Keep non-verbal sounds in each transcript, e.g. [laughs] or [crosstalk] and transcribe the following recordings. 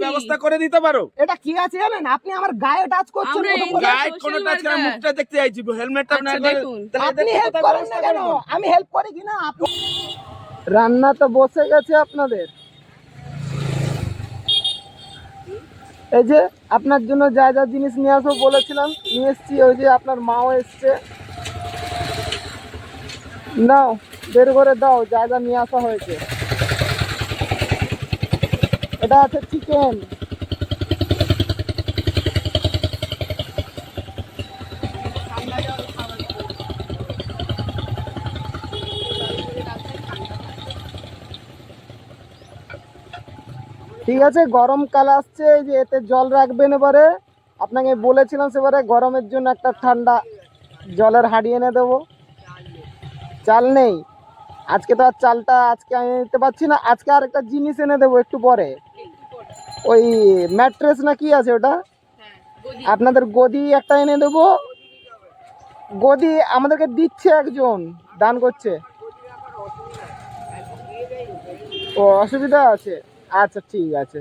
ব্যবস্থা করে দিতে পারো। এটা কি আছে জানেন? আপনি আমার গায়ে টাচ করছেন কোনো টাচ মুখটা দেখতে চাইছি হেলমেটটা না আচ্ছা, আপনি হেল্প করেন না কেন? আমি হেল্প করি কিনা? আপনি রান্না তো বসে গেছে আপনাদের। এই যে আপনার জন্য যা যা জিনিস নিয়ে আসব বলেছিলাম, নিয়ে এসছি, ওই যে আপনার মাও এসছে। নাও, বের করে দাও, যা যা নিয়ে আসা হয়েছে। এটা আছে চিকেন ঠিক আছে গরমকাল আসছে যে এতে জল রাখবেন এবারে। আপনাকে বলেছিলাম সেবারে গরমের জন্য একটা ঠান্ডা জলের হাড়ি এনে দেবো। চাল নেই। আজকে তো আর চালটা আজকে আমি নিতে পারছি না, আজকে আর একটা জিনিস এনে দেবো একটু পরে। ওই ম্যাট্রেস না কি আছে ওটা? আপনাদের গদি একটা এনে দেবো। গদি আমাদেরকে দিচ্ছে একজন, দান করছে। ও, অসুবিধা আছে। আচ্ছা ঠিক আছে।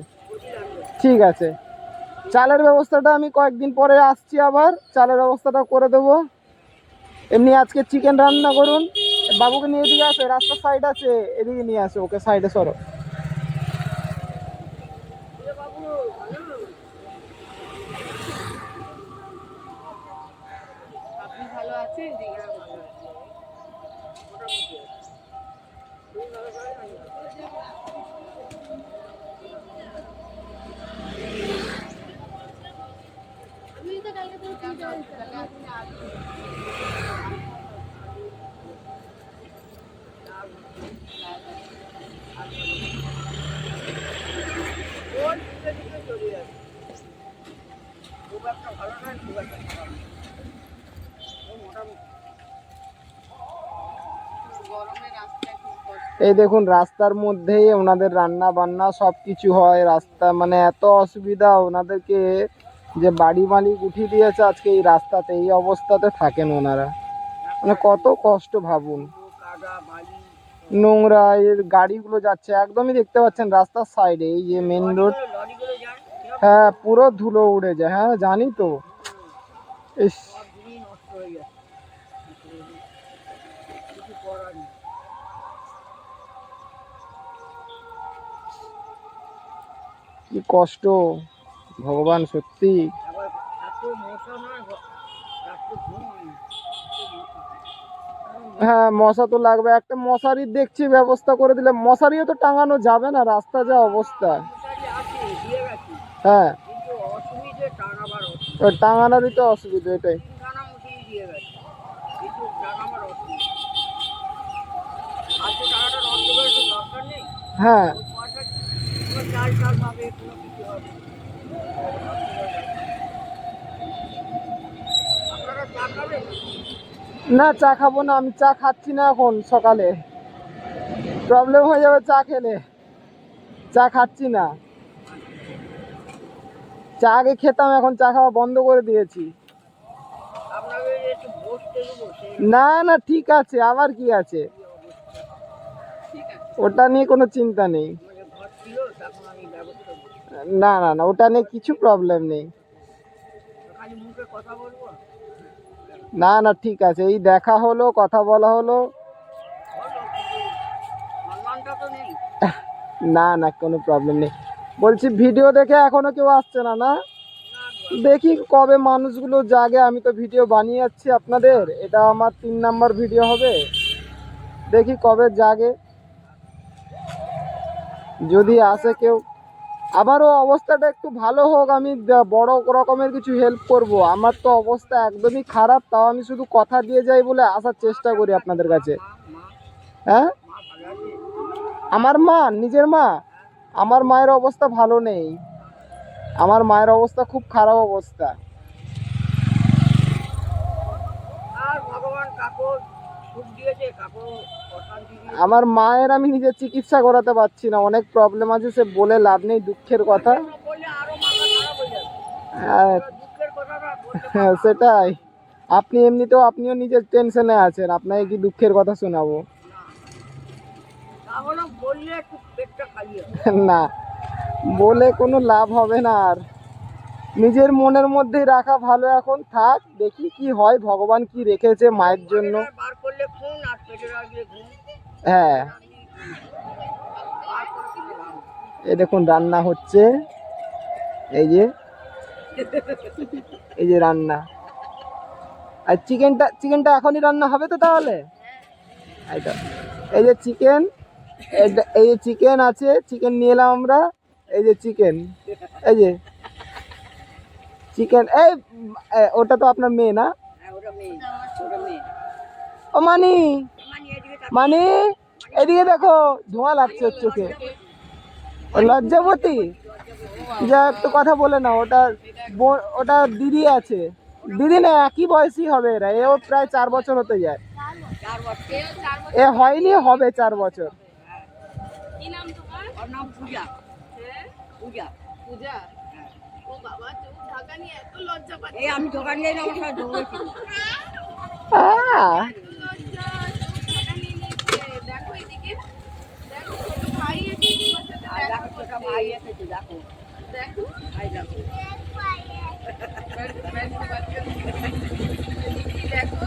ঠিক আছে। চালের ব্যবস্থাটা আমি কয়েকদিন পরে আসছি আবার। চালের ব্যবস্থাটা করে দেব। এমনি আজকে চিকেন রান্না করুন। বাবুকে নিয়ে এদিকে আসে, রাস্তার সাইড আছে, এদিকে নিয়ে আসে, ওকে সাইডে সরো। এই দেখুন, রাস্তার মধ্যেই ওনাদের রান্না বান্না সব কিছু হয়। রাস্তা মানে এত অসুবিধা ওনাদেরকে যে বাড়ি মালিক উঠিয়ে দিয়েছে আজকে এই রাস্তাতে, এই অবস্থাতে থাকেন ওনারা। মানে কত কষ্ট ভাবুন। নোংরা, এর গাড়িগুলো যাচ্ছে, একদমই দেখতে পাচ্ছেন রাস্তার সাইডে এই যে মেন রোড হ্যাঁ পুরো ধুলো উড়ে যায় হ্যাঁ জানি তো। ইস। কি কষ্ট, ভগবান সত্যি। হ্যাঁ মশা তো লাগবে, একটা মশারির দেখছি, ব্যবস্থা করে দিলে মশারিও তো টাঙানো যাবে না, রাস্তা যা অবস্থা। হ্যাঁ। টাঙানোরই তো অসুবিধা এটাই। হ্যাঁ। না চা খাব না আমি চা খাচ্ছি না এখন সকালে। প্রবলেম হয়ে যাবে চা খেলে। চা খাচ্ছি না। চা আগে খেতাম এখন চা খাওয়া বন্ধ করে দিয়েছি না না ঠিক আছে আবার কি আছে ওটা নিয়ে কোনো চিন্তা নেই না না না ওটা নিয়ে কিছু প্রবলেম নেই না না ঠিক আছে এই দেখা হলো কথা বলা হলো না না কোনো প্রবলেম নেই বলছি ভিডিও দেখে এখনও কেউ আসছে না না? দেখি কবে মানুষগুলো জাগে, আমি তো ভিডিও বানিয়ে যাচ্ছি আপনাদের। এটা আমার তিন নাম্বার ভিডিও হবে। দেখি কবে জাগে। যদি আসে কেউ। আবারও অবস্থাটা একটু ভালো হোক, আমি বড় রকমের কিছু হেল্প করব। আমার তো অবস্থা একদমই খারাপ, তাও আমি শুধু কথা দিয়ে যাই বলে আসার চেষ্টা করি আপনাদের কাছে। হ্যাঁ? আমার মা, নিজের মা। আমার মায়ের অবস্থা ভালো নেই। আমার মায়ের অবস্থা খুব খারাপ অবস্থা। আমার মায়ের আমি নিজে চিকিৎসা করাতে পারছি না অনেক প্রবলেম আছে সে বলে লাভ নেই দুঃখের কথা। হ্যাঁ হ্যাঁ। সেটাই। আপনি এমনিতেও আপনিও নিজের টেনশনে আছেন আপনাকে কি দুঃখের কথা শোনাবো? [laughs] না বলে কোনো লাভ হবে না আর। নিজের মনের মধ্যেই রাখা ভালো এখন থাক দেখি কি হয় ভগবান কি রেখেছে মায়ের জন্য। হ্যাঁ। এই দেখুন রান্না হচ্ছে। এই যে এই যে রান্না। আর চিকেনটা চিকেনটা এখনই রান্না হবে তো তাহলে? এই যে চিকেন এই যে চিকেন আছে চিকেন নিয়ে এলাম আমরা। এই যে চিকেন এই যে চিকেন এই ওটা তো আপনার মেয়ে না? ও মানি মানি এদিকে দেখো ধোঁয়া লাগছে ওর চোখে। ও লজ্জাবতী। যা একটু কথা বলে না ওটা ওটা দিদি আছে। দিদি না একই বয়সী হবে এরা। এও প্রায় চার বছর হতে যায়। এ হয়নি হবে চার বছর। কি নাম তোমার? পূজা। পূজা। ও বাবা চোখ ঢাকা নিয়ে এত লজ্জা পাচ্ছে। এই আমি দোকান যাই না আমার সাথে দৌড়েছি নিয়ে দেখো এদিকে। দেখো ছোট ভাই সাথে দেখো ছোট। ভাই এসেছে দেখো। দেখো। ভাই দেখো। দেখো।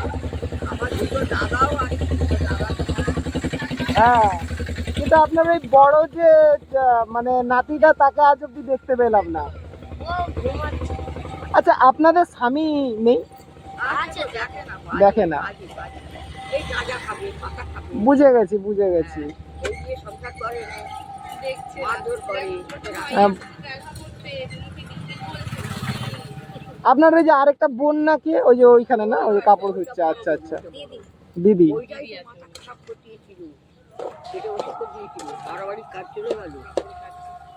আমার দুটো দাদাও আছে দাদা হ্যাঁ কিন্তু আপনার এই বড় যে মানে নাতিটা তাকে আজ অব্দি দেখতে পেলাম না। আচ্ছা আপনাদের স্বামী নেই? দেখে না বুঝে গেছি বুঝে গেছি। হ্যাঁ, আপনার ওই যে আরেকটা বোন নাকি ওই যে ওইখানে না ওই কাপড় ধুচ্ছে আচ্ছা আচ্ছা। দিদি ওইটাই তো মাথা খারাপ করতেছিল সেটা ওষুধ দিয়েছিল বাড়াবাড়ি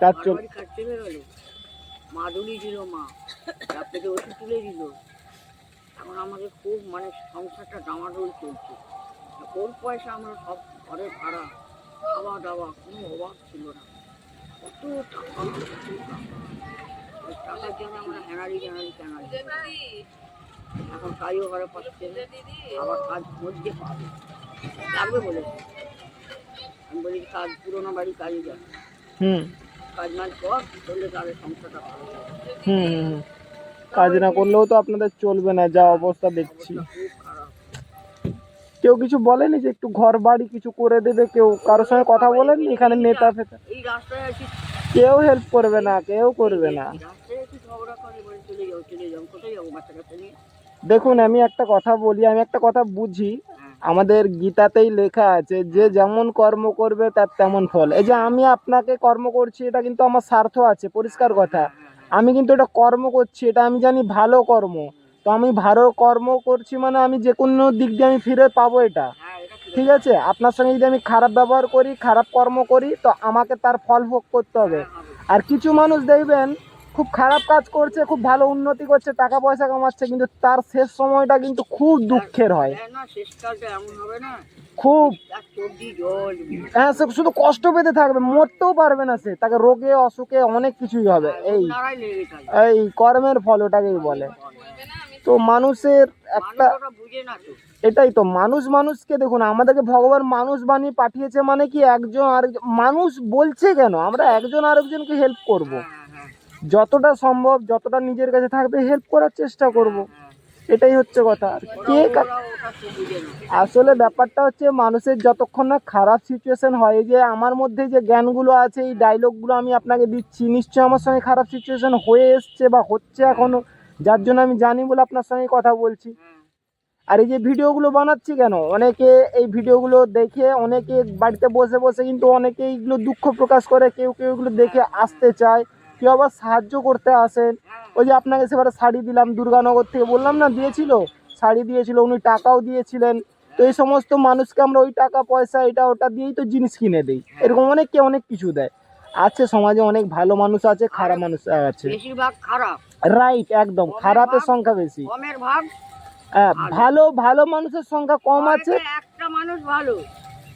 কাজ চলে কাজ চলে গেল। মাদুলি দিল মা। তারপরে ওষুধ তুলে দিল। এখন আমাদের খুব মানে সংসারটা ডামাডোল চলছে। ওর পয়সা আমরা সব ঘরে ভাড়া খাওয়া দাওয়া কোনো অভাব ছিল না। কত টাকা টাকার জন্য আমরা হেনারি হেনারি কেনারি এখন কাজও ঘরে পাচ্ছে আবার কাজ মধ্যে পাবে। লাগবে বলেছে আমি বলি কাজ পুরোনো বাড়ি কাজে যা। হুম। কাজ মাজ কর করলে তাহলে সংসারটা ভালো হুম। কাজ না করলেও তো আপনাদের চলবে না যা অবস্থা দেখছি। কেউ কিছু বলেনি যে একটু ঘর বাড়ি কিছু করে দেবে? কেউ কারোর সঙ্গে কথা বলেননি? এখানে নেতা ফেতা এই রাস্তায় আছি। কেউ হেল্প করবে না কেউ করবে না। দেখুন আমি একটা কথা বলি আমি একটা কথা বুঝি। হ্যাঁ। আমাদের গীতাতেই লেখা আছে, যে যেমন কর্ম করবে তার তেমন ফল। এই যে আমি আপনাকে কর্ম করছি, এটা কিন্তু আমার স্বার্থ আছে, পরিষ্কার কথা। আমি কিন্তু এটা কর্ম করছি, এটা আমি জানি ভালো কর্ম। তো আমি ভালো কর্ম করছি মানে আমি যে কোনো দিক দিয়ে আমি ফিরে পাবো এটা। ঠিক আছে? আপনার সঙ্গে যদি আমি খারাপ ব্যবহার করি, খারাপ কর্ম করি, তো আমাকে তার ফল ভোগ করতে হবে। আর কিছু মানুষ দেখবেন খুব খারাপ কাজ করছে খুব ভালো উন্নতি করছে টাকা পয়সা কামাচ্ছে কিন্তু তার শেষ সময়টা কিন্তু খুব দুঃখের হয়। হ্যাঁ খুব হ্যাঁ সে শুধু কষ্ট পেতে থাকবে মরতেও পারবে না সে। তাকে রোগে অসুখে অনেক কিছুই হবে। এই লেগে থাকে। এই কর্মের ফল ওটাকেই বলে। তো মানুষের একটা এটাই তো মানুষ মানুষকে দেখুন আমাদেরকে ভগবান মানুষ বানিয়ে পাঠিয়েছে মানে কি একজন আরেকজন মানুষ বলছে কেন? আমরা একজন আরেকজনকে হেল্প করব। যতটা সম্ভব, যতটা নিজের কাছে থাকবে হেল্প করার চেষ্টা করব। এটাই হচ্ছে কথা। আর কে আসলে ব্যাপারটা হচ্ছে মানুষের যতক্ষণ না খারাপ সিচুয়েশন হয় যে আমার মধ্যে যে জ্ঞানগুলো আছে, এই ডায়লগগুলো আমি আপনাকে দিচ্ছি, নিশ্চয়ই আমার সঙ্গে খারাপ সিচুয়েশন হয়ে এসছে বা হচ্ছে এখনও। যার জন্য আমি জানি বলে আপনার সঙ্গে কথা বলছি। আর এই যে ভিডিওগুলো বানাচ্ছি কেন? অনেকে এই ভিডিওগুলো দেখে, অনেকে বাড়িতে বসে বসে কিন্তু অনেকে এইগুলো দুঃখ প্রকাশ করে, কেউ কেউ এগুলো দেখে আসতে চায়। কেউ আবার সাহায্য করতে আসেন। ওই যে আপনাকে সেবারে শাড়ি দিলাম দুর্গানগর থেকে বললাম না দিয়েছিল? শাড়ি দিয়েছিল উনি টাকাও দিয়েছিলেন। তো এই সমস্ত মানুষকে আমরা ওই টাকা পয়সা এটা ওটা দিয়েই তো জিনিস কিনে দিই। এরকম অনেককে অনেক কিছু দেয়। আছে সমাজে অনেক ভালো মানুষ আছে খারাপ মানুষ আছে। বেশিরভাগ খারাপ। রাইট একদম। খারাপের সংখ্যা বেশি। কমের ভাগ। হ্যাঁ, ভালো ভালো মানুষের সংখ্যা কম আছে। একটা মানুষ ভালো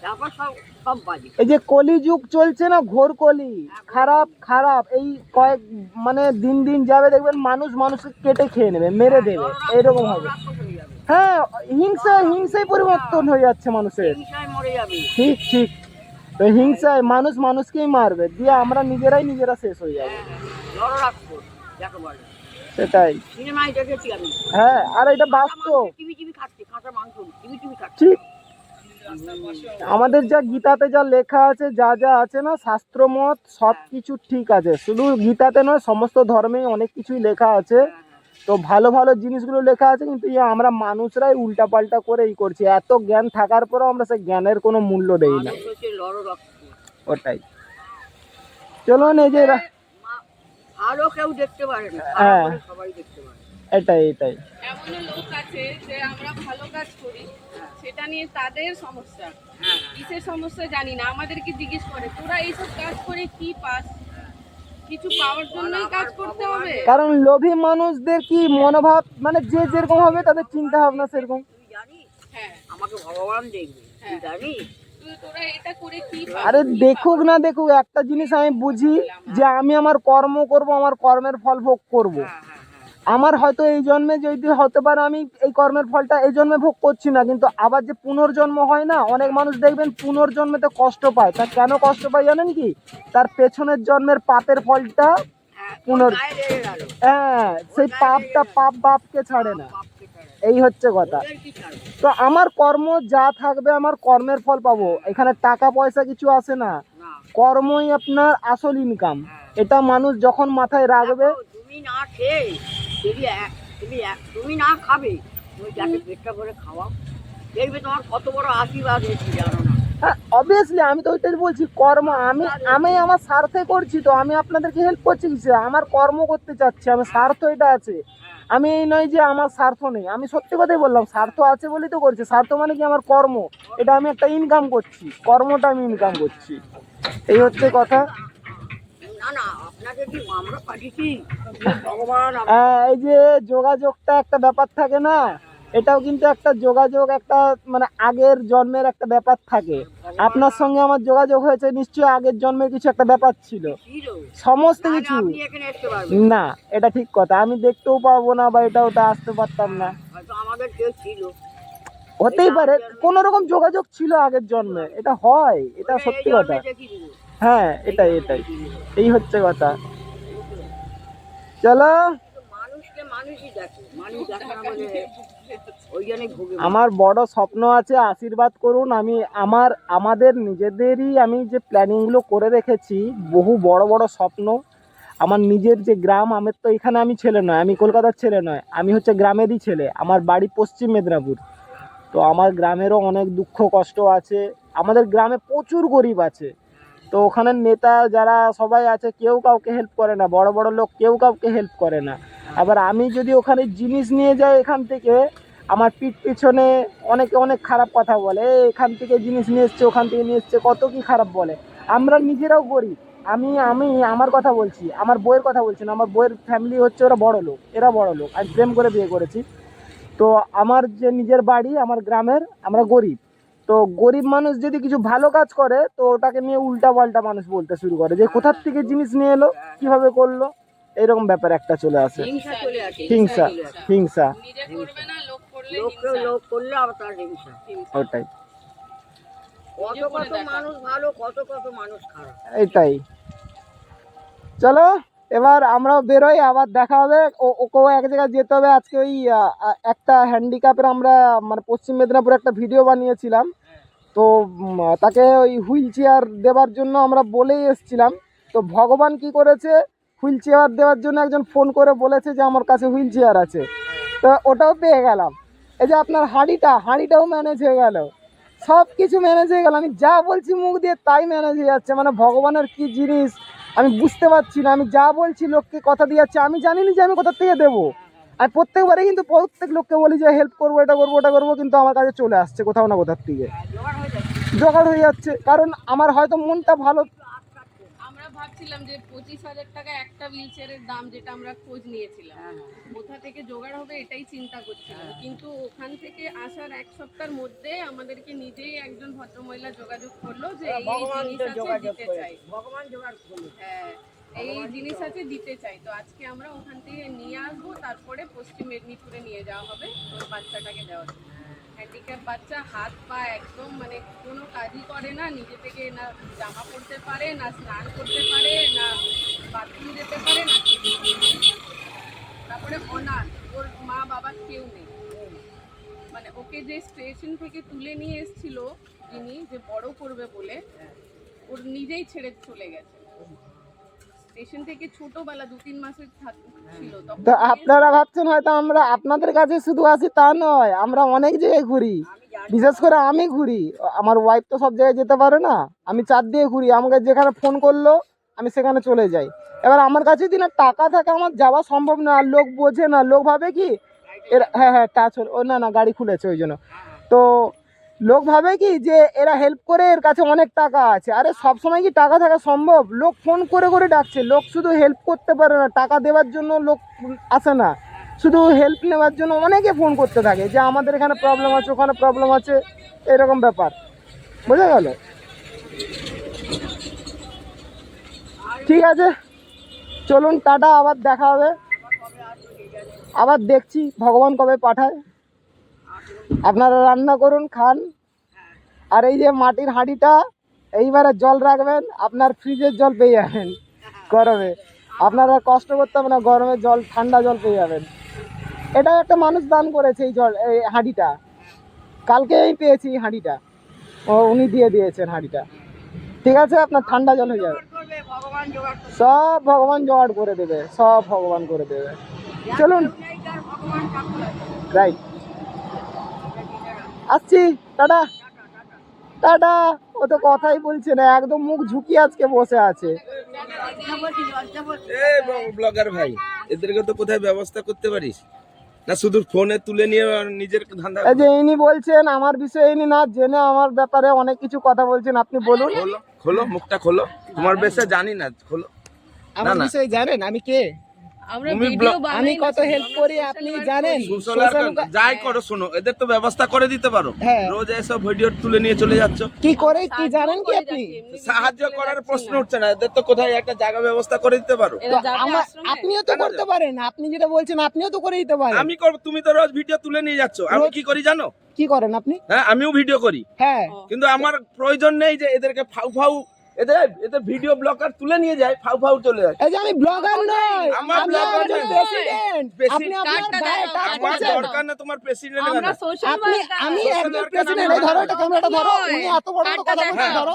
তারপর সব সব বাজে এই যে কলিযুগ চলছে না ঘোর কলি। খারাপ খারাপ। এই কয়েক মানে দিন দিন যাবে দেখবেন মানুষ মানুষকে কেটে খেয়ে নেবে মেরে দেবে। এইরকম হবে। হয়ে হ্যাঁ হিংসা হিংসায় পরিবর্তন হয়ে যাচ্ছে মানুষের। ঠিক ঠিক। তো হিংসায় মানুষ মানুষকেই মারবে দিয়ে আমরা নিজেরাই নিজেরা শেষ হয়ে যাব। বলে। সেটাই। হ্যাঁ আর এটা বাস্তব। ঠিক আমাদের যা গীতাতে যা লেখা আছে যা যা আছে না শাস্ত্রমত সব কিছু ঠিক আছে। শুধু গীতাতে নয় সমস্ত ধর্মেই অনেক কিছুই লেখা আছে। তো ভালো ভালো জিনিসগুলো লেখা আছে কিন্তু ইয়ে আমরা মানুষরাই উল্টা পাল্টা করে এই করছি। এত জ্ঞান থাকার পরেও আমরা সে জ্ঞানের কোনো মূল্য দেই না। ওটাই। চলুন এই যে কেউ দেখতে পারে না হ্যাঁ। খারাপ হলে সবাই দেখতে পারে। এটাই এটাই। লোক আছে যে আমরা ভালো কাজ করি সেটা নিয়ে তাদের সমস্যা। হ্যাঁ। কিসের সমস্যা জানি না। আমাদেরকে জিজ্ঞেস করে তোরা এইসব কাজ করে কি পাস? কিছু পাওয়ার জন্যই কাজ করতে হবে। কারণ লোভী মানুষদের কি মনোভাব মানে যে যেরকম হবে তাদের চিন্তা ভাবনা সেরকম। জানিস? হ্যাঁ। আমাকে ভগবান দেখবে। হ্যাঁ। জানিস? তুই তোরা এটা করে কি পাস আরে দেখুক না দেখুক একটা জিনিস আমি বুঝি যে আমি আমার কর্ম করব আমার কর্মের ফল ভোগ করব। আমার হয়তো এই জন্মে যদি হতে পারে আমি এই কর্মের ফলটা এই জন্মে ভোগ করছি না কিন্তু আবার যে পুনর্জন্ম হয় না অনেক মানুষ দেখবেন পুনর্জন্মেতে কষ্ট পায়। তা কেন কষ্ট পায় জানেন কি? তার পেছনের জন্মের পাপের ফলটা হ্যাঁ পুনর- হ্যাঁ সেই পাপটা পাপ বাপকে ছাড়ে না। এই হচ্ছে কথা। তো আমার কর্ম যা থাকবে আমার কর্মের ফল পাবো। এখানে টাকা পয়সা কিছু আসে না। না কর্মই আপনার আসল ইনকাম এটা মানুষ যখন মাথায় রাখবে তুমি না খেয়ে যদি এক- তুমি এক- তুমি না খাবে। তুমি যাকে পেটটা করে খাওয়াও। দেখবে তোমার কত বড় আশীর্বাদ হয়েছে জানো না। হ্যাঁ অবভিয়াসলি আমি তো ওইটাই বলছি কর্ম আমি আমি আমার স্বার্থে করছি তো আমি আপনাদেরকে হেল্প করছি কিসে আমার কর্ম করতে চাচ্ছি আমার স্বার্থ এটা আছে। আমি এই নয় যে আমার স্বার্থ নেই। আমি সত্যি কথাই বললাম স্বার্থ আছে বলেই তো করছি। স্বার্থ মানে কি? আমার কর্ম। এটা আমি একটা ইনকাম করছি। কর্মটা আমি ইনকাম করছি। এই হচ্ছে কথা। না না এই যে যোগাযোগটা একটা ব্যাপার থাকে না এটাও কিন্তু একটা যোগাযোগ একটা মানে আগের জন্মের একটা ব্যাপার থাকে। আপনার সঙ্গে আমার যোগাযোগ হয়েছে নিশ্চয়ই আগের জন্মের কিছু একটা ব্যাপার ছিল। সমস্ত কিছু। না। এটা ঠিক কথা। আমি দেখতেও পাবো না বা এটা ওটা আসতে পারতাম না। হতেই পারে। কোন রকম যোগাযোগ ছিল আগের জন্মে। এটা হয়। এটা সত্যি কথা। হ্যাঁ এটাই এটাই। এই হচ্ছে কথা। চলো। আমার বড় স্বপ্ন আছে, আশীর্বাদ করুন। আমি আমার, আমাদের নিজেদেরই আমি যে প্ল্যানিংগুলো করে রেখেছি, বহু বড় বড় স্বপ্ন। আমার নিজের যে গ্রাম, আমার তো এখানে আমি ছেলে নয়, আমি কলকাতার ছেলে নয়। আমি হচ্ছে গ্রামেরই ছেলে। আমার বাড়ি পশ্চিম মেদিনীপুর। তো আমার গ্রামেরও অনেক দুঃখ, কষ্ট আছে। আমাদের গ্রামে প্রচুর গরিব আছে। তো ওখানের নেতা যারা সবাই আছে কেউ কাউকে হেল্প করে না। বড় বড় লোক কেউ কাউকে হেল্প করে না। আবার আমি যদি ওখানে জিনিস নিয়ে যাই এখান থেকে আমার পিঠ পিছনে অনেকে অনেক খারাপ কথা বলে "এই, এখান থেকে জিনিস নিয়ে এসছে ওখান থেকে নিয়ে এসছে। কত কি খারাপ বলে। আমরা নিজেরাও গরিব। আমি আমি আমার কথা বলছি আমার বইয়ের কথা বলছি না। আমার বইয়ের ফ্যামিলি হচ্ছে ওরা বড় লোক এরা বড় লোক। আমি প্রেম করে বিয়ে করেছি। তো আমার যে নিজের বাড়ি আমার গ্রামের আমরা গরিব। তো গরিব মানুষ যদি কিছু ভালো কাজ করে তো ওটাকে নিয়ে উল্টা পাল্টা মানুষ বলতে শুরু করে যে কোথার থেকে জিনিস নিয়ে এলো? কীভাবে করল? এরকম ব্যাপার একটা চলে আসে। হিংসা হিংসা। ওটাই। কত কত মানুষ ভালো কত কত মানুষ খারাপ। এটাই। চলো। এবার আমরাও বেরোই, আবার দেখা হবে। ওকেও এক জায়গায় যেতে হবে। আজকে ওই একটা হ্যান্ডিক্যাপের আমরা মানে পশ্চিম মেদিনীপুরে একটা ভিডিও বানিয়েছিলাম। তো তাকে ওই হুইল চেয়ার দেওয়ার জন্য আমরা বলেই এসছিলাম। তো ভগবান কি করেছে? হুইল চেয়ার দেওয়ার জন্য একজন ফোন করে বলেছে যে, আমার কাছে হুইল চেয়ার আছে। তো ওটাও পেয়ে গেলাম। এই যে আপনার হাঁড়িটা, হাঁড়িটাও ম্যানেজ হয়ে গেল। সব কিছু ম্যানেজ হয়ে গেল। আমি যা বলছি মুখ দিয়ে তাই ম্যানেজ হয়ে যাচ্ছে। মানে ভগবানের কি জিনিস? আমি বুঝতে পারছি না, আমি যা বলছি লোককে কথা দিয়ে যাচ্ছে আমি জানি না যে আমি কোথা থেকে দেবো। আর প্রত্যেকবারে কিন্তু প্রত্যেক লোককে বলি যে হেল্প করব, এটা করব, ওটা করব, কিন্তু আমার কাছে চলে আসছে কোথাও না কোথার থেকে। জোগাড় হয়ে যাচ্ছে। কারণ আমার হয়তো মনটা ভালো বলেছিলাম যে পঁচিশ হাজার টাকা একটা হুইল চেয়ারের দাম যেটা আমরা খোঁজ নিয়েছিলাম। হ্যাঁ কোথা থেকে জোগাড় হবে এটাই চিন্তা করছিলাম। কিন্তু ওখান থেকে আসার এক সপ্তাহের মধ্যে আমাদেরকে নিজেই একজন ভদ্রমহিলা যোগাযোগ করল যে এই জিনিস আছে দিতে চাই। ভগবান জোগাড় করল। হ্যাঁ এই জিনিস আছে দিতে চাই। তো আজকে আমরা ওখান থেকে নিয়ে আসব তারপরে পশ্চিম মেদিনীপুরে নিয়ে যাওয়া হবে। ওর বাচ্চাটাকে দেওয়ার জন্য। হ্যান্ডিক্যাপ বাচ্চা হাত পা একদম মানে কোনো কাজই করে না। নিজে থেকে না জামা পরতে পারে না স্নান করতে পারে না বাথরুম যেতে পারে না তারপরে অনাথ ওর মা বাবার কেউ নেই। মানে ওকে যে স্টেশন থেকে তুলে নিয়ে এসেছিল যিনি যে বড় করবে বলে ওর নিজেই ছেড়ে চলে গেছে। স্টেশন থেকে ছোটবেলা দু তিন মাসের তো আপনারা ভাবছেন হয়তো আমরা আপনাদের কাছে শুধু আসি তা নয় আমরা অনেক জায়গায় ঘুরি। বিশেষ করে আমি ঘুরি। আমার ওয়াইফ তো সব জায়গায় যেতে পারে না। আমি চার দিয়ে ঘুরি। আমাকে যেখানে ফোন করল আমি সেখানে চলে যাই। এবার আমার কাছে যদি না টাকা থাকে আমার যাওয়া সম্ভব না। আর লোক বোঝে না। লোক ভাবে কি? এর হ্যাঁ হ্যাঁ টাচ হল ও না না গাড়ি খুলেছে ওই জন্য। তো লোক ভাবে কি যে এরা হেল্প করে, এর কাছে অনেক টাকা আছে। আরে সব সময় কি টাকা থাকা সম্ভব? লোক ফোন করে করে ডাকছে। লোক শুধু হেল্প করতে পারে না, টাকা দেওয়ার জন্য লোক আসে না। শুধু হেল্প নেওয়ার জন্য অনেকে ফোন করতে থাকে যে আমাদের এখানে প্রবলেম আছে, ওখানে প্রবলেম আছে, এরকম ব্যাপার। বোঝা গেল? ঠিক আছে। চলুন, টাটা, আবার দেখা হবে। আবার দেখছি, ভগবান কবে পাঠায়। আপনারা রান্না করুন খান। আর এই যে মাটির হাঁড়িটা এইবারে জল রাখবেন আপনার ফ্রিজের জল পেয়ে যাবেন গরমে। আপনারা কষ্ট করতে হবে না গরমে জল ঠান্ডা জল পেয়ে যাবেন। এটা একটা মানুষ দান করেছে এই জল এই হাঁড়িটা। কালকে এই পেয়েছি এই হাঁড়িটা। ও উনি দিয়ে দিয়েছেন হাঁড়িটা। ঠিক আছে আপনার ঠান্ডা জল হয়ে যাবে। সব ভগবান জোগাড় করে দেবে সব ভগবান করে দেবে। চলুন। রাইট। আসছি টাটা। টাটা ও তো কথাই বলছে না একদম মুখ ঝুঁকি আজকে বসে আছে। ব্লগার ভাই এদেরকে তো কোথায় ব্যবস্থা করতে পারিস? না শুধু ফোনে তুলে নিয়ে আর নিজের ধান্দা এই যে ইনি বলছেন আমার বিষয়ে ইনি না জেনে আমার ব্যাপারে অনেক কিছু কথা বলছেন আপনি বলুন। খোলো খোলো মুখটা খোলো। তোমার বেশে জানি না খোলো। আমার। বিষয়ে জানেন আমি কে? আমরা তুমি ভিডিও ব্লগ- বানাই আমি কত হেল্প করি আপনি জানেন? যাই করো শোনো এদের তো ব্যবস্থা করে দিতে পারো। হ্যাঁ। রোজ এসব ভিডিও তুলে নিয়ে চলে যাচ্ছ। কি করে কি সাহায্য জানেন কি আপনি? সাহায্য করার প্রশ্ন উঠছে না এদের তো কোথায় একটা জায়গা ব্যবস্থা করে দিতে পারো। আপনিও তো করতে পারেন আপনি যেটা বলছেন আপনিও তো করে দিতে পারেন। আমি করব তুমি তো রোজ ভিডিও তুলে নিয়ে যাচ্ছ আমি কি করি জানো? কি করেন আপনি? হ্যাঁ আমিও ভিডিও করি। হ্যাঁ। কিন্তু আমার প্রয়োজন নেই যে এদেরকে ফাউ ফাউ এদের এদের ভিডিও ব্লগার তুলে নিয়ে যায় ফাউ ফাউ চলে যায়। এই যে আমি ব্লগার নই আমার ব্লগার নই। প্রেসিডেন্ট আপনি আপনার। দরকার না তোমার প্রেসিডেন্ট আমরা সোশ্যাল আমি একজন প্রেসিডেন্ট ধরো এটা ক্যামেরাটা ধরো। উনি এত বড় কথা ধরো।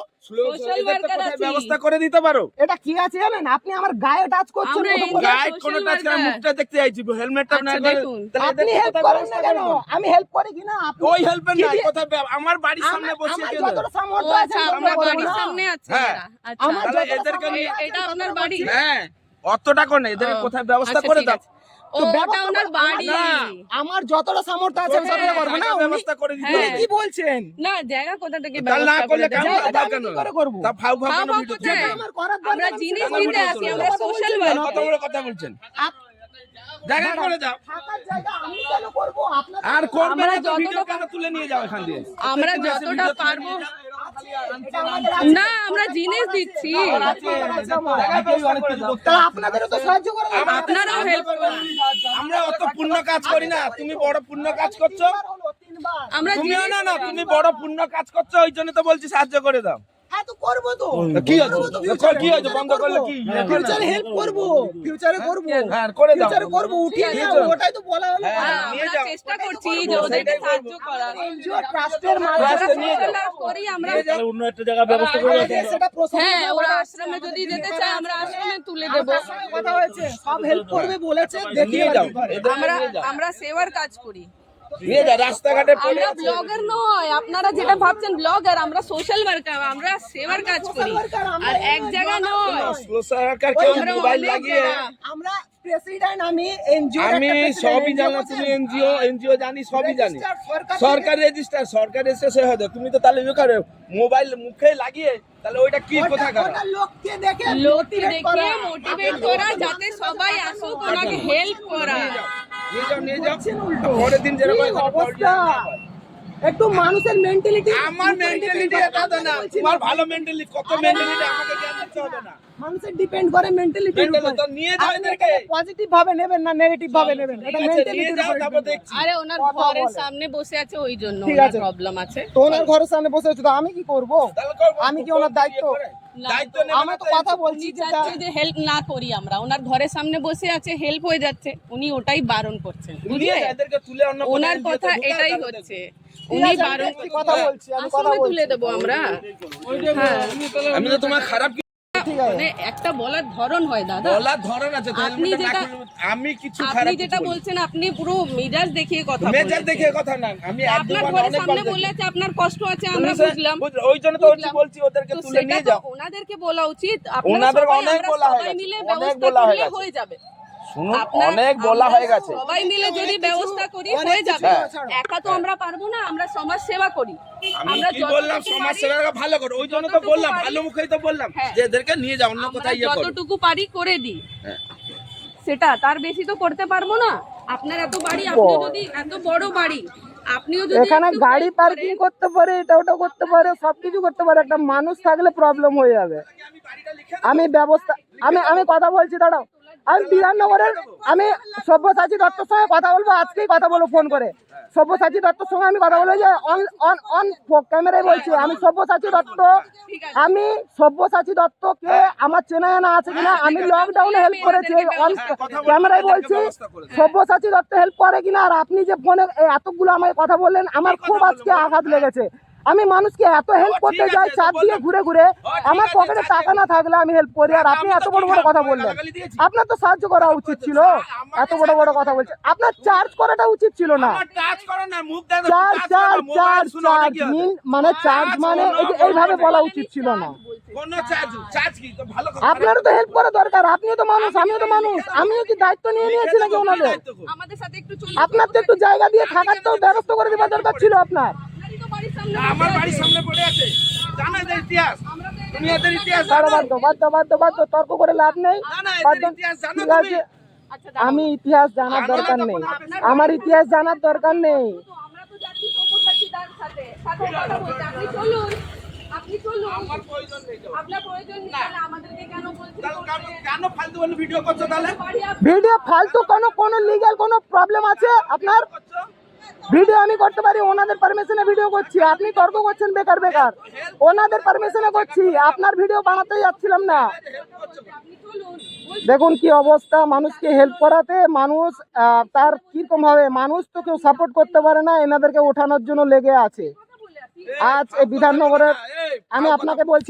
ব্যবস্থা করে দিতে পারো এটা কি আছে জানেন আপনি আমার গায়ে টাচ করছেন আমরা মতো এই করে। গায়ে- গাইড টাচ করে মুখটা দেখতে চাইছি হেলমেটটা না আচ্ছা, করে দেখুন। তাহলে আপনি হেল্প কোথায় করেন না ব্যবস্থা কেন আমি হেল্প করি কি না আপনি ওই হেল্পের আমার বাড়ির সামনে আমার- বসিয়ে আমার যতটা সামর্থ্য আছে আচ্ছা আমরা বাড়ির। সামনে আছে হ্যাঁ। আচ্ছা আমার এদেরকে সামর্থ্য আছে এটা আপনার বাড়ি? বলছি। হ্যাঁ অত টাকা নেই এদেরকে ও, কোথায় ব্যবস্থা করে দাও আমার যতটা সামর্থ্য আছে আমি কোথায় করব না ব্যবস্থা করে দিতে হ্যাঁ। উনি কি বলছেন না জায়গা কোথা থেকে তাহলে না করলে কেন দেবো? কেন? করে করব? তা ফাউ ফাউ ফাউ কেন ভিডিও কোথায়? আমার করার আমরা দরকার নেই, জিনিস দিতে আসি, আমরা কথা social বলছি worker। না। কত বড় কথা বলছেন জায়গা করে দাও থাকার জায়গা আমি কেন করব? আপনার- আর করবে না যতটা ভিডিও কেন তুলে নিয়ে যাও এখান দিয়ে আমরা যতটা পারব না আমরা জিনিস দিচ্ছি। আপনারাও হেল্প আমরা অত পুণ্য কাজ করি না। তুমি বড় পুণ্য কাজ করছ। আমরা না না তুমি বড় পুণ্য কাজ করছ ওই জন্য তো বলছি সাহায্য করে দাও। হ্যাঁ তো করব তো। কি আছে? কি আছে? বন্ধ করলে কি? ফিউচারে হেল্প করব ফিউচারে করব। হ্যাঁ করে দাও। ফিউচারে করব উঠিয়ে নিয়ে ওটাই তো বলা হলো। হ্যাঁ, আমরা নিয়ে যাও। চেষ্টা করছি যে ওদেরকে সাহায্য করার। এনজিও ট্রাস্টের মাধ্যমে নিয়ে যাও। করি আমরা অন্য একটা জায়গায় ব্যবস্থা করে আমাদের সেটা প্রশাসন হ্যাঁ ওরা ওরা আশ্রমে যদি যেতে চায় আমরা আশ্রমে তুলে দেবো। কথা হয়েছে। সব হেল্প করবে বলেছে যাও। আমরা আমরা সেবার কাজ করি। রাস্তাঘাটে পড়ে আমরা আছে। ব্লগার নয় আপনারা যেটা ভাবছেন ব্লগার আমরা সোশ্যাল ওয়ার্কার আমরা সেবার কাজ করি। আর এক জায়গা নয়। স্লোসার কেউ আমরা মোবাইল অনেক লাগিয়ে জায়গা- আমরা প্রেসিডেন্ট আমি এনজিও আমি সবই জানা তুমি এনজিও এনজিও জানি সবই জানি। সরকার রেজিস্টার সরকার রেজিস্টার হয়তো তুমি তো তাহলে বেকার মোবাইল মুখে লাগিয়ে তাহলে ওইটা কি কোথা করা লোককে দেখে লোককে দেখে মোটিভেট করা যাতে সবাই আসুক ওনাকে হেল্প করা। নিয়ে যাও। নিয়ে যাও পরের দিন যেরকম অবস্থা? একটু মানুষের মেন্টালিটি আমার মেন্টালিটি এটা তো না। তোমার ভালো মেন্টালিটি কত মেন্টালিটি আমাকে জ্ঞান দিতে হবে না। মানুষের ডিপেন্ড করে তো নিয়ে যাও এদেরকে। পজিটিভ ভাবে নেবেন না নেগেটিভ ভাবে নেবেন এটা মেন্টালিটির উপর তারপর দেখছি। আরে ওনার ঘরের সামনে বসে আছে ওই জন্য ওনার প্রবলেম আছে। তো ওনার ঘরের সামনে বসে আছে তো আমি কি করব? আমি কি ওনার দায়িত্ব? ইয়ে দায়িত্ব না তো তো কথা বলছি যে হেল্প না করি আমরা। ওনার ঘরের সামনে বসে আছে হেল্প হয়ে যাচ্ছে। উনি ওটাই বারণ করছেন বুঝলে? ওনার কথা এটাই হচ্ছে। উনি বারণ কথা বলছি আমি কথা তুলে দেবো আমরা। আমি তো তোমার খারাপ কি ঠিক আছে। মানে একটা বলার ধরন হয় দাদা। বলার ধরন আছে আপনি যেটা- আমি কিছু আপনি যেটা বলছেন আপনি পুরো মেজাজ দেখিয়ে কথা মেজার বলছেন। দেখে কথা না আমি আপনার ঘরের সামনে দেখি। আপনার কষ্ট আছে আমরা বুঝলাম। ওই জন্য তো বলছি ওদেরকে তুলে নিয়ে যাও। ওনাদেরকে বলা উচিত। আপনারা সবাই বলা মিলে ব্যবস্থা করলে হয়ে যাবে। শুনুন আপনার- অনেক বলা হয়ে গেছে। সবাই মিলে যদি ব্যবস্থা করি হয়ে যাবে। হ্যাঁ। একা তো আমরা পারব না আমরা সমাজ সেবা করি। আমি আমরা কি বললাম? সমাজ সেবা ভালো করো। ওই জন্য তো বললাম ভালো মুখেই তো বললাম। হ্যাঁ। যে এদেরকে নিয়ে যাও অন্য কোথায় ইয়ে করো। যতটুকু পারি করে দিই। হ্যাঁ। সেটা তার বেশি তো করতে পারব না। আপনার এত বাড়ি আপনি যদি এত বড় বাড়ি আপনিও যদি এখানে গাড়ি পার্কিং করতে পারে এটা ওটা করতে পারে সবকিছু করতে পারে। একটা মানুষ থাকলে প্রবলেম হয়ে যাবে। আমি ব্যবস্থা আমি আমি কথা বলছি দাঁড়াও। আমি বিধাননগরের আমি সব্যসাচী দত্তর সঙ্গে কথা বলব, আজকেই কথা বলব ফোন করে। সব্যসাচী দত্তর সঙ্গে আমি কথা বলব যে অন অন অন ক্যামেরায় বলছি, আমি সব্যসাচী দত্ত, আমি সব্যসাচী দত্তকে আমার চেনা জানা আছে কিনা, আমি লকডাউনে হেল্প করেছি অন ক্যামেরায় বলছি, সব্যসাচী দত্ত হেল্প করে কিনা, আর আপনি যে ফোনে এতগুলো আমাকে কথা বললেন, আমার খুব আজকে আঘাত লেগেছে। আমি মানুষকে এত হেল্প করতে যাই চাপ দিয়ে ঘুরে ঘুরে আমার পকেটে টাকা না থাকলে আমি হেল্প করি আর আপনি এত বড় বড় কথা বললেন। আপনার তো সাহায্য করা উচিত ছিল। এত বড় বড় কথা বলছেন আপনার চার্জ করাটা উচিত ছিল না। চার্জ চার্জ চার্জ চার্জ মানে চার্জ মানে এই এইভাবে বলা উচিত ছিল না। আপনারও তো হেল্প করা দরকার আপনিও তো মানুষ আমিও তো মানুষ। আমিও কি দায়িত্ব নিয়ে নিয়েছি নাকি ওনাদের? আপনার তো একটু জায়গা দিয়ে থাকার তো ব্যবস্থা করে দেওয়ার দরকার ছিল আপনার। আমার বাড়ির সামনে পড়ে আছে। জানো এদের ইতিহাস? তুমি এদের ইতিহাস জানো। বাধ্য বাধ্য বাধ্য বাধ্য তর্ক করে লাভ নেই। না না ইতিহাস জানো তুমি। আচ্ছা। আমি ইতিহাস জানার দরকার নেই। আমার ইতিহাস জানার দরকার নেই। তো আমরা তো যাচ্ছি সব্যসাচীদার সাথে। সাথে কথা বলতে। আপনি চলুন। আপনি চলুন। আমার প্রয়োজন নেই তো। আপনার প্রয়োজন নেই। তাহলে আমাদেরকে কেন বলছেন তাহলে কেন- করতে? কেন ফালতু বলে ভিডিও করছ তাহলে? বাড়ি আপ- ভিডিও ফালতু কোনো কোনো লিগ্যাল কোনো প্রবলেম আছে আপনার? ভিডিও আমি করতে পারি, ওনাদের পারমিশনে ভিডিও করছি। আপনি তর্ক করছেন বেকার বেকার। ওনাদের পারমিশনে করছি, আপনার ভিডিও বানাতে যাচ্ছিলাম না। দেখুন কি অবস্থা, মানুষকে হেল্প করাতে মানুষ তার কীরকম ভাবে, মানুষ তো কেউ সাপোর্ট করতে পারে না, এনাদেরকে ওঠানোর জন্য লেগে আছে। আজ এই বিধাননগরের আমি আপনাকে বলছি